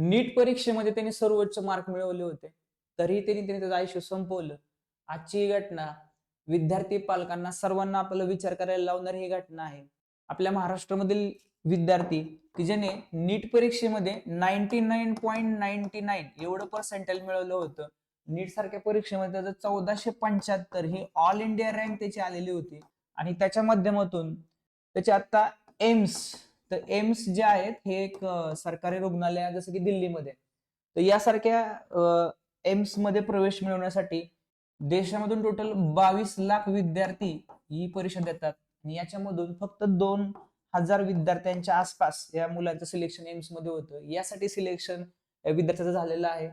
नीट परीक्षेमध्ये त्यांनी सर्वोच्च मार्क मिळवले होते. तरीही त्यांनी त्यांनी त्याचं आयुष्य संपवलं. आजची ही घटना विद्यार्थी पालकांना सर्वांना आपल्याला विचार करायला लावणारी ही घटना आहे. आपल्या महाराष्ट्रामधील विद्यार्थी की ज्याने नीट परीक्षेमध्ये ninety nine point ninety nine एवढं पर्सेंटेज मिळवलं होतं. नीट सारख्या परीक्षेमध्ये त्याचं चौदाशे पंच्याहत्तर ही ऑल इंडिया रँक त्याची आलेली होती. आणि त्याच्या माध्यमातून त्याचे आता एम्स तर एम्स जे आहेत हे एक सरकारी रुग्णालय आहे, जसं की दिल्लीमध्ये. तर यासारख्या एम्समध्ये प्रवेश मिळवण्यासाठी देशामधून टोटल बावीस लाख विद्यार्थी ही परीक्षा देतात. आणि याच्यामधून फक्त दोन हजार विद्यार्थ्यांच्या आसपास या मुलांचं सिलेक्शन एम्समध्ये होतं. यासाठी सिलेक्शन विद्यार्थ्याचं झालेलं आहे.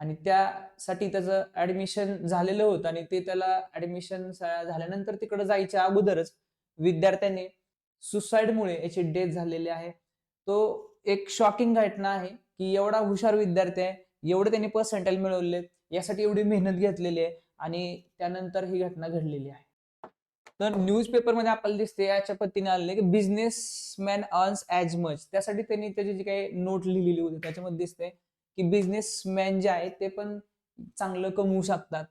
आणि त्यासाठी त्याचं ऍडमिशन झालेलं होतं. आणि ते त्याला ऍडमिशन झाल्यानंतर तिकडे जायच्या अगोदरच विद्यार्थ्याने सुसाईडमुळे याची डेथ झालेली आहे. तो एक शॉकिंग घटना आहे की एवढा हुशार विद्यार्थी आहे एवढे त्यांनी पर्सेंटेज मिळवले यासाठी एवढी मेहनत घेतलेली आहे आणि त्यानंतर ही घटना घडलेली आहे. तर न्यूजपेपरमध्ये मध्ये आपल्याला दिसते याच्या पद्धतीने आलेले की बिझनेसमॅन अर्न्स ॲज मच त्यासाठी त्यांनी त्याची जी काही नोट लिहिलेली होती त्याच्यामध्ये दिसते की बिझनेसमॅन जे आहे ते पण चांगलं कमवू शकतात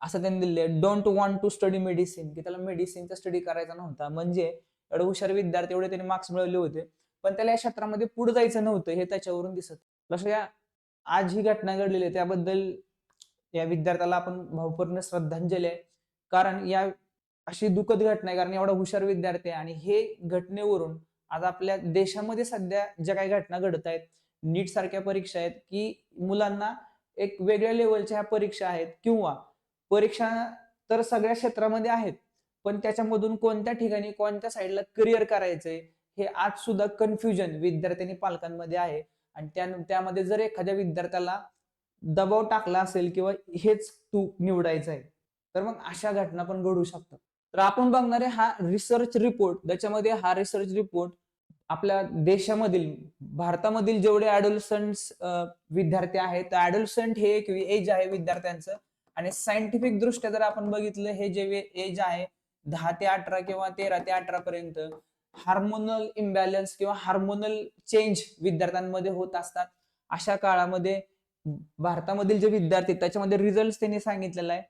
असं त्यांनी दिले don't want to study medicine की त्याला मेडिसिनचा स्टडी करायचा नव्हता. म्हणजे एवढे हुशार विद्यार्थी एवढे त्याने मार्क्स मिळवले होते. पण त्याला या क्षेत्रामध्ये पुढे जायचं नव्हतं हे त्याच्यावरून दिसत. जसं या आज ही घटना घडलेली आहे त्याबद्दल या विद्यार्थ्याला आपण भावपूर्ण श्रद्धांजली आहे. कारण या अशी दुःखद घटना आहे कारण एवढा हुशार विद्यार्थी आहे आणि हे घटनेवरून आज आपल्या देशामध्ये सध्या ज्या काही घटना घडत आहेत नीट सारख्या परीक्षा आहेत की मुलांना एक वेगळ्या लेवलच्या ह्या परीक्षा आहेत किंवा परीक्षा तर सगळ्या क्षेत्रामध्ये आहेत पण त्याच्यामधून कोणत्या ठिकाणी कोणत्या साईडला करिअर करायचंय हे आज सुद्धा कन्फ्युजन विद्यार्थ्यांनी पालकांमध्ये आहे. आणि त्या त्यामध्ये जर एखाद्या विद्यार्थ्याला दबाव टाकला असेल किंवा हेच तू निवडायचं आहे तर मग अशा घटना पण घडू शकतात. तर आपण बघणारे हा रिसर्च रिपोर्ट ज्याच्यामध्ये हा रिसर्च रिपोर्ट आपल्या देशामधील भारतामधील जेवढे ऍडोलसंट विद्यार्थी आहेत तर ऍडोलसंट हे एक एज आहे विद्यार्थ्यांचं. आणि सायंटिफिक दृष्ट्या जर आपण बघितलं हे जे एज आहे दहा ते अठरा किंवा तेरा ते अठरा पर्यंत हार्मोनल इम्बॅलन्स किंवा हार्मोनल चेंज विद्यार्थ्यांमध्ये होत असतात. अशा काळामध्ये भारतामधील जे विद्यार्थी त्याच्यामध्ये रिझल्ट त्यांनी सांगितलेला आहे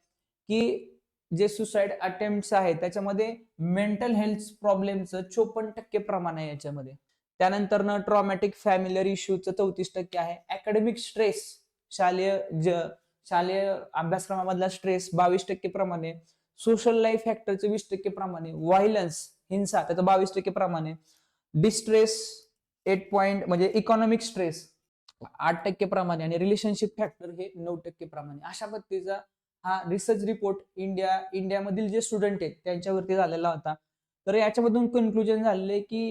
की जे सुसाईड अटेम्प्ट आहेत त्याच्यामध्ये मेंटल हेल्थ प्रॉब्लेमचं चोपन्न टक्के प्रमाण आहे याच्यामध्ये. त्यानंतर ट्रॉमॅटिक फॅमिलर इश्यूचं चौतीस टक्के आहे. अकॅडमिक स्ट्रेस शालेय ज शालेय अभ्यासक्रमामधला स्ट्रेस बावीस टक्के प्रमाणे सोशल लाईफ फॅक्टरचे वीस टक्के प्रमाणे व्हायलन्स हिंसा त्याचं बावीस टक्के प्रमाणे डिस्ट्रेस एट पॉईंट म्हणजे इकॉनॉमिक स्ट्रेस आठ टक्के प्रमाणे आणि रिलेशनशिप फॅक्टर हे नऊ टक्के प्रमाणे अशा पद्धतीचा हा रिसर्च रिपोर्ट इंडिया इंडियामधील जे स्टुडंट आहेत त्यांच्यावरती झालेला होता. तर याच्यामधून कन्क्लुजन झालेलं की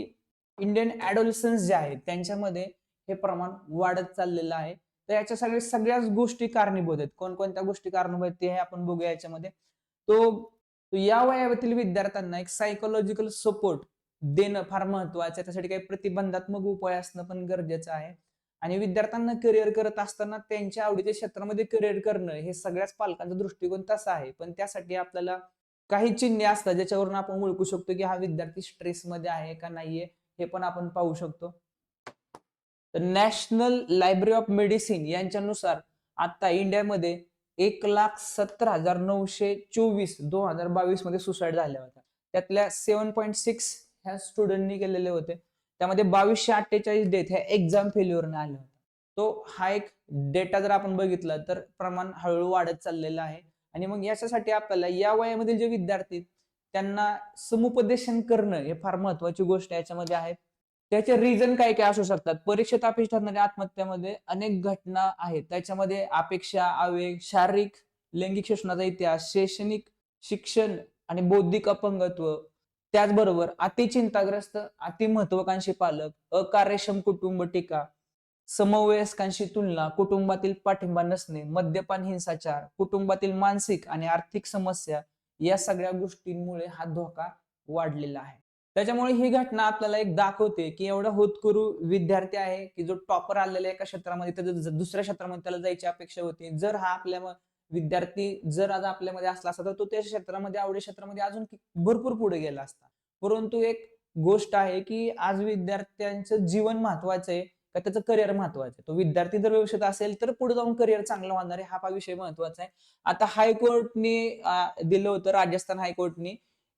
इंडियन ॲडोलसन्स जे आहेत त्यांच्यामध्ये हे प्रमाण वाढत चाललेलं आहे. तर याच्या सगळ्या सगळ्याच गोष्टी कारणीभूत आहेत. कोणकोणत्या गोष्टी कारणीभूत आहेत ते हे आपण बघूया याच्यामध्ये. तो या वयातील विद्यार्थ्यांना एक सायकोलॉजिकल सपोर्ट देणं फार महत्वाचं आहे. त्यासाठी काही प्रतिबंधात्मक उपाय असणं पण गरजेचं आहे. आणि विद्यार्थ्यांना करिअर करत असताना त्यांच्या आवडीच्या क्षेत्रामध्ये करिअर करणं हे सगळ्याच पालकांचा दृष्टिकोन तसा आहे. पण त्यासाठी आपल्याला काही चिन्हे असतात ज्याच्यावरून आपण ओळखू शकतो की हा विद्यार्थी स्ट्रेसमध्ये आहे का नाहीये हे पण आपण पाहू शकतो. तर नॅशनल लायब्ररी ऑफ मेडिसिन यांच्यानुसार आता इंडियामध्ये एक लाख सत्तर हजार नऊशे चोवीस दोन हजार बावीसमध्ये सुसाईड झाल्या होत्या. त्यातल्या सेव्हन पॉईंट सिक्स ह्या स्टुडंटनी केलेले होते. त्यामध्ये बावीसशे अठ्ठेचाळीस डेथ ह्या एक्झाम फेल्युअरने आल्या होत्या. तो हा एक डेटा जर आपण बघितला तर प्रमाण हळूहळू वाढत चाललेलं आहे. आणि मग याच्यासाठी आपल्याला या वयामधील जे विद्यार्थी त्यांना समुपदेशन करणं हे फार महत्वाची गोष्ट याच्यामध्ये आहे त्याचे रिझन काय काय असू शकतात? परीक्षेत अपेक्षित ठरणाऱ्या आत्महत्यामध्ये अनेक घटना आहेत. त्याच्यामध्ये अपेक्षा आवेग शारीरिक लैंगिक शोषणाचा इतिहास शैक्षणिक शिक्षण आणि बौद्धिक अपंगत्व. त्याचबरोबर अतिचिंताग्रस्त अतिमहत्वाकांक्षी पालक अकार्यक्षम कुटुंब टीका समवयस्कांशी तुलना कुटुंबातील पाठिंबा नसणे मद्यपान हिंसाचार कुटुंबातील मानसिक आणि आर्थिक समस्या या सगळ्या गोष्टींमुळे हा धोका वाढलेला आहे. त्याच्यामुळे ही घटना आपल्याला एक दाखवते की एवढा होतकरू विद्यार्थी आहे की जो टॉपर आलेला एका क्षेत्रामध्ये त्याचं दुसऱ्या क्षेत्रामध्ये त्याला जायची अपेक्षा होती. जर हा आपल्या विद्यार्थी जर आज आपल्यामध्ये असला असता तर तो त्या क्षेत्रामध्ये आवडी क्षेत्रामध्ये अजून भरपूर पुढे गेला असता. परंतु एक गोष्ट आहे की आज विद्यार्थ्यांचं जीवन महत्वाचं आहे का त्याचं करिअर महत्वाचं आहे? तो विद्यार्थी जर व्यवस्थित असेल तर पुढे जाऊन करिअर चांगलं होणार आहे हा विषय महत्त्वाचा आहे. आता हायकोर्टने दिलं होतं राजस्थान हायकोर्टने.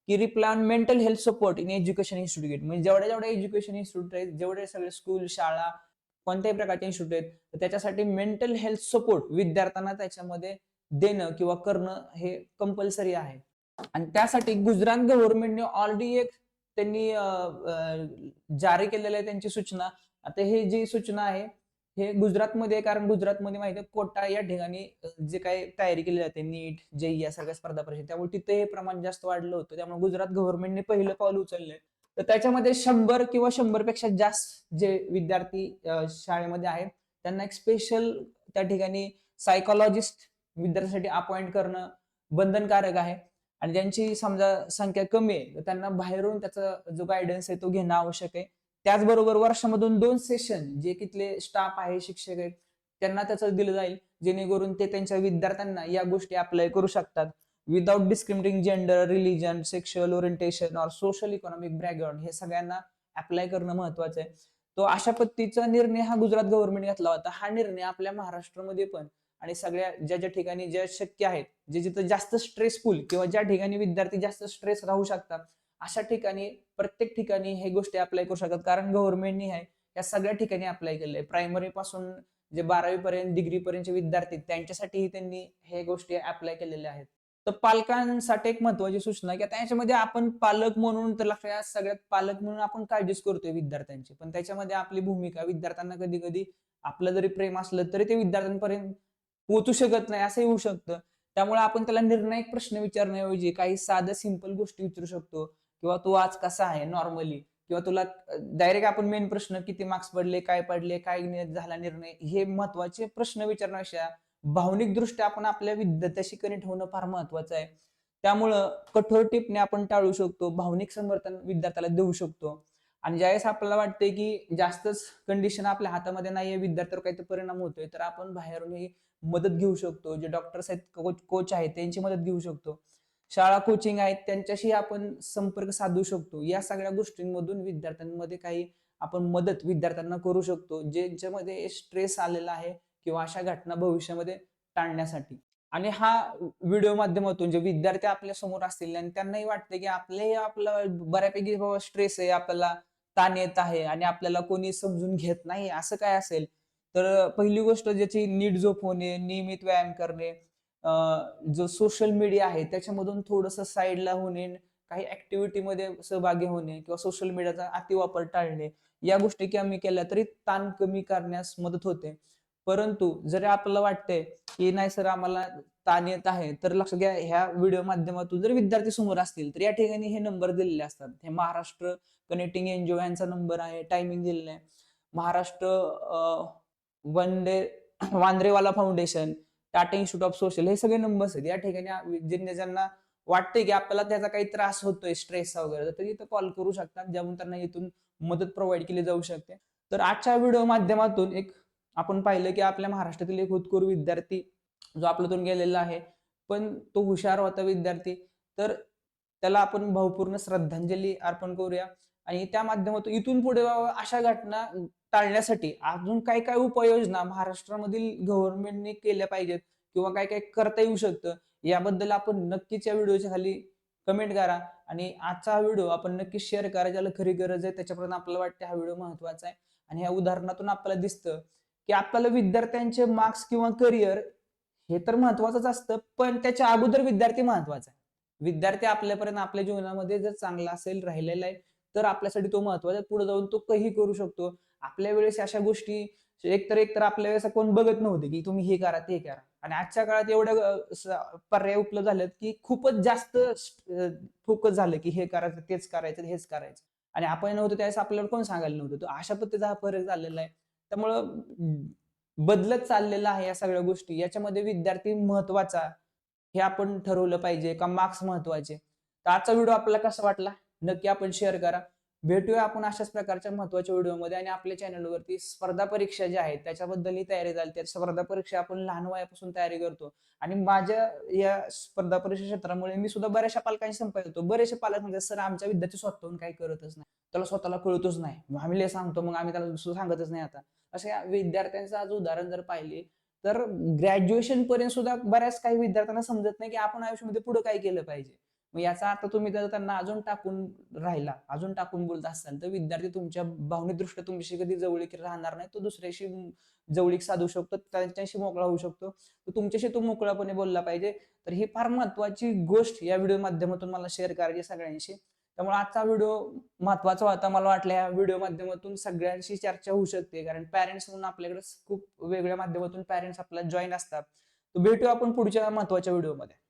की replan mental health support in education institute म्हणजे जेवढ्या जेवढ्या एज्युकेशन इन्स्टिट्यूट आहेत जेवढे सगळे स्कूल शाळा कोणत्याही प्रकारचे इन्स्टिट्यूट आहेत तर त्याच्यासाठी मेंटल हेल्थ सपोर्ट विद्यार्थ्यांना त्याच्यामध्ये देणं किंवा करणं हे कंपल्सरी आहे. आणि त्यासाठी गुजरात गव्हर्नमेंटने ऑलरेडी एक त्यांनी जारी केलेलं आहे त्यांची सूचना. आता हे जी सूचना आहे हे गुजरातमध्ये कारण गुजरातमध्ये माहिती आहे कोटा या ठिकाणी जे काही तयारी केली जाते नीट जेई या सगळ्या स्पर्धा परीक्षा त्यामुळे तिथे हे प्रमाण जास्त वाढलं होतं. त्यामुळे गुजरात गव्हर्नमेंटने पहिलं पाऊल उचललंय. तर त्याच्यामध्ये शंभर किंवा शंभरपेक्षा जास्त जे विद्यार्थी शाळेमध्ये आहेत त्यांना एक स्पेशल त्या ठिकाणी सायकोलॉजिस्ट विद्यार्थ्यांसाठी अपॉइंट करणं बंधनकारक आहे. आणि ज्यांची समजा संख्या कमी आहे तर त्यांना बाहेरून त्याचा जो गायडन्स आहे तो घेणं आवश्यक आहे. त्याचबरोबर वर्षामधून दोन सेशन जे कितले स्टाफ आहे शिक्षक आहेत त्यांना त्याचं दिलं जाईल. जेणेकरून ते त्यांच्या विद्यार्थ्यांना या गोष्टी अप्लाय करू शकतात. Without discriminating gender religion sexual orientation और सोशल इकॉनॉमिक बॅकग्राऊंड हे सगळ्यांना अप्लाय करणं महत्वाचं आहे. तो अशा पद्धतीचा निर्णय हा गुजरात गव्हर्नमेंट घेतला होता. हा निर्णय आपल्या महाराष्ट्रामध्ये पण आणि सगळ्या ज्या ज्या ठिकाणी ज्या शक्य आहेत जे जिथं जास्त स्ट्रेसफुल किंवा ज्या ठिकाणी विद्यार्थी जास्त स्ट्रेस राहू शकतात अशा ठिकाणी प्रत्येक ठिकाणी हे गोष्टी अप्लाय करू शकतात. कारण गव्हर्नमेंटनी आहे या सगळ्या ठिकाणी अप्लाय केलंय प्रायमरी पासून जे बारावी पर्यंत डिग्री पर्यंतचे विद्यार्थी आहेत, त्यांच्यासाठीही त्यांनी हे गोष्टी अप्लाय केलेल्या आहेत. तर पालकांसाठी एक महत्वाची सूचना की आता याच्यामध्ये आपण पालक म्हणून तर लक्षात सगळ्यात पालक म्हणून आपण काळजीच करतोय विद्यार्थ्यांची. पण त्याच्यामध्ये आपली भूमिका विद्यार्थ्यांना कधी कधी आपलं जरी प्रेम असलं तरी ते विद्यार्थ्यांपर्यंत पोहोचू शकत नाही असंही होऊ शकतं. त्यामुळे आपण त्याला निर्णायक प्रश्न विचारण्याऐवजी काही साधं सिंपल गोष्टी विचारू शकतो. किंवा तू आज कसा आहे नॉर्मली किंवा तुला डायरेक्ट आपण मेन प्रश्न किती मार्क्स पडले काय पडले काय झाला निर्णय? हे महत्त्वाचे प्रश्न विचारण्यापेक्षा भावनिक दृष्ट्या आपण आपल्या विद्यार्थ्याशी कनेक्ट होणं फार महत्वाचं आहे. त्यामुळं कठोर टिपणे आपण टाळू शकतो भावनिक समर्थन विद्यार्थ्याला देऊ शकतो. आणि ज्यावेळेस आपल्याला वाटतंय की जास्तच कंडिशन आपल्या हातामध्ये नाहीये विद्यार्थ्यावर काहीतरी परिणाम होतोय तर आपण बाहेरूनही मदत घेऊ शकतो. जे डॉक्टर्स आहेत कोच आहेत त्यांची मदत घेऊ शकतो. शाळा कोचिंग आहेत त्यांच्याशी आपण संपर्क साधू शकतो. या सगळ्या गोष्टींमधून विद्यार्थ्यांमध्ये काही आपण मदत विद्यार्थ्यांना करू शकतो ज्यांच्यामध्ये स्ट्रेस आलेला आहे किंवा अशा घटना भविष्यामध्ये टाळण्यासाठी. आणि हा व्हिडिओ माध्यमातून जे विद्यार्थी आपल्यासमोर असतील आणि त्यांनाही वाटतं की आपले आपला बऱ्यापैकी बाबा स्ट्रेस आहे आपल्याला ताण येत आहे आणि आपल्याला कोणी समजून घेत नाही असं काय असेल? तर पहिली गोष्ट ज्याची नीट झोप होणे नियमित व्यायाम करणे जो सोशल मीडिया आहे त्याच्यामधून थोडस साईडला होणे काही ऍक्टिव्हिटी मध्ये सहभागी होणे किंवा सोशल मीडियाचा अतिवापर टाळणे या गोष्टी कमी केल्या तरी ताण कमी करण्यास मदत होते. परंतु जरी आपल्याला वाटतंय की नाही सर आम्हाला ताण येत आहे तर लक्ष घ्या ह्या व्हिडिओ माध्यमातून जर विद्यार्थी समोर असतील तर या ठिकाणी हे नंबर दिलेले असतात. हे महाराष्ट्र कनेक्टिंग एनजीओ यांचा नंबर आहे टायमिंग दिलेला आहे. Maharashtra one day Vandrewala foundation Tata institute of social हे सगळे नंबर्स आहेत. या ठिकाणी ज्यांना ज्यांना वाटतंय की आपल्याला त्याचा काही त्रास होतोय स्ट्रेसचा वगैरे तर इथं कॉल करू शकतात ज्यामुळे त्यांना इथून मदत प्रोव्हाइड केली जाऊ शकते. तर आजच्या व्हिडिओ माध्यमातून एक आपण पाहिलं की आपल्या महाराष्ट्रातील एक होतकरू विद्यार्थी जो आपल्यातून गेलेला आहे पण तो हुशार होता विद्यार्थी. तर त्याला आपण भावपूर्ण श्रद्धांजली अर्पण करूया. आणि त्या माध्यमातून इथून पुढे अशा घटना टाळण्यासाठी अजून काय काय उपाययोजना महाराष्ट्रामधील गव्हर्नमेंटने केल्या पाहिजेत किंवा काय काय करता येऊ शकतं याबद्दल आपण नक्कीच या व्हिडिओच्या खाली कमेंट करा आणि आजचा हा व्हिडिओ आपण नक्की शेअर करा ज्याला खरी गरज आहे त्याच्यापर्यंत आपल्याला वाटतं हा व्हिडिओ महत्त्वाचा आहे. आणि या उदाहरणातून आपल्याला दिसतं की आपल्याला विद्यार्थ्यांचे मार्क्स किंवा करिअर हे तर महत्वाचंच असतं पण त्याच्या अगोदर विद्यार्थी महत्त्वाचा आहे. विद्यार्थी आपल्यापर्यंत आपल्या जीवनामध्ये जर चांगला असेल राहिलेला आहे तर आपल्यासाठी तो महत्त्वाचा पुढे जाऊन तो काही करू शकतो. आपल्या वेळेस अशा गोष्टी एकतर एकतर आपल्या वेळेस कोण बघत नव्हते की तुम्ही हे करा ते करा. आणि आजच्या काळात एवढ्या पर्याय उपलब्ध झालेत की खूपच जास्त फोकस झालं की हे करायचं तेच करायचं हेच करायचं. आणि आपण नव्हतं त्यावेळेस आपल्याला कोण सांगायला नव्हतं. तो अशा पद्धतीचा हा फरक झालेला आहे. त्यामुळं बदलत चाललेला आहे या सगळ्या गोष्टी. याच्यामध्ये विद्यार्थी महत्त्वाचा हे आपण ठरवलं पाहिजे का मार्क्स महत्त्वाचे. तर आजचा व्हिडिओ आपल्याला कसा वाटला? नक्की आपण शेअर करा. भेटूया आपण अशाच प्रकारच्या महत्त्वाच्या व्हिडिओमध्ये आणि आपल्या चॅनलवरती स्पर्धा परीक्षा ज्या आहेत त्याच्याबद्दलही तयारी झाली त्या स्पर्धा परीक्षा आपण लहान वयापासून तयारी करतो. आणि माझ्या या स्पर्धा परीक्षा क्षेत्रामुळे मी सुद्धा बऱ्याचशा पालकांशी संपर्क येतो बरेचसे पालक म्हणजे सर आमच्या विद्यार्थी स्वतःहून काही करतच नाही. त्याला स्वतःला कळतच नाही. आम्ही लय सांगतो मग आम्ही त्याला दुसरं सांगतच नाही आता. अशा विद्यार्थ्यांचं आज उदाहरण जर पाहिले तर ग्रॅज्युएशन पर्यंत सुद्धा बऱ्याच काही विद्यार्थ्यांना समजत नाही की आपण आयुष्यामध्ये पुढे काय केलं पाहिजे. मग याचा अर्थ तुम्ही जर त्यांना अजून टाकून राहिला अजून टाकून बोलत असाल तर विद्यार्थी तुमच्या भावनिकदृष्ट्या तुमच्याशी कधी जवळीक राहणार नाही. तो दुसऱ्याशी जवळीक साधू शकतो त्यांच्याशी मोकळा होऊ शकतो. तर तुमच्याशी तो मोकळापणे बोलला पाहिजे. तर ही फार महत्वाची गोष्ट या व्हिडिओ माध्यमातून मला शेअर करायची सगळ्यांशी. त्यामुळे आजचा व्हिडिओ महत्त्वाचा होता मला वाटलं या व्हिडिओ माध्यमातून सगळ्यांशी चर्चा होऊ शकते. कारण पॅरेंट्स म्हणून आपल्याकडे खूप वेगळ्या माध्यमातून पॅरेंट्स आपल्याला जॉईन असतात. तर भेटू आपण पुढच्या महत्त्वाच्या व्हिडिओमध्ये.